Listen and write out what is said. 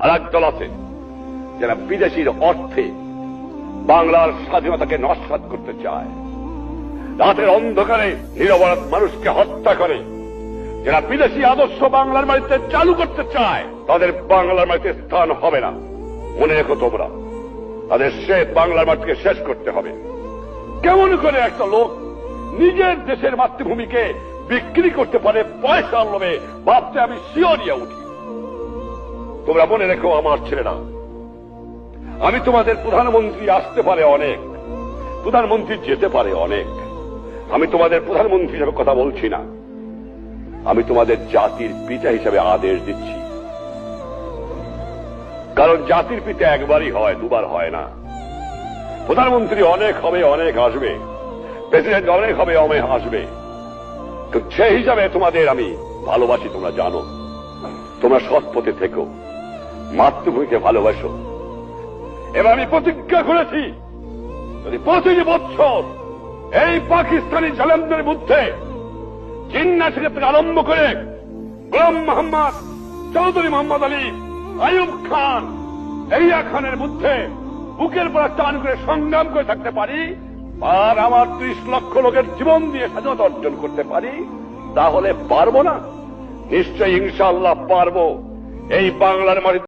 আর একদল আছে যারা বিদেশির অর্থে বাংলার স্বাধীনতাকে নস্বাত করতে চায়। রাতের অন্ধকারে নিরপরাধ মানুষকে হত্যা করে। যারা বিদেশি আদর্শ বাংলার বাড়িতে চালু করতে চায়, তাদের বাংলার বাড়িতে স্থান হবে না। মনে রেখো তোমরা, তাদের সে বাংলার মাটিকে শেষ করতে হবে। কেমন করে একটা লোক নিজের দেশের মাতৃভূমিকে বিক্রি করতে পারে পয়সা লোভে, ভাবতে আমি শিওরিয়া উঠি। তোমরা মনে রেখো আমার ছেলেরা। আমি তোমাদের প্রধানমন্ত্রী আসতে পারে অনেক। প্রধানমন্ত্রী যেতে পারে অনেক। আমি তোমাদের প্রধানমন্ত্রী হিসেবে কথা বলছি না। আমি তোমাদের জাতির পিতা হিসেবে আদেশ দিচ্ছি। কারণ জাতির পিতা একবারই হয়, দুবার হয় না। প্রধানমন্ত্রী অনেক হবে, অনেক আসবে। প্রেসিডেন্ট অনেক হবে, অনেক আসবে। সেই হিসাবে তোমাদের আমি ভালোবাসি, তোমরা জানো। তোমরা সৎ পথে থেকো। মাতৃভূমিকে ভালোবাসো। এবার আমি প্রতিজ্ঞা করেছি, যদি প্রতিটি বছর এই পাকিস্তানি জালেমদের মধ্যে জিন্না থেকে আরম্ভ করে গোলাম মোহাম্মদ চৌধুরী মোহাম্মদ আলী, আইয়ুব খান এইয়া খানের মধ্যে বুকের পর টান করে সংগ্রাম করে থাকতে পারি আর আমার ত্রিশ লক্ষ লোকের জীবন দিয়ে স্বাধীনতা অর্জন করতে পারি, তাহলে পারব না। নিশ্চয়ই ইনশাআল্লাহ পারব। এই বাংলার মাটিতে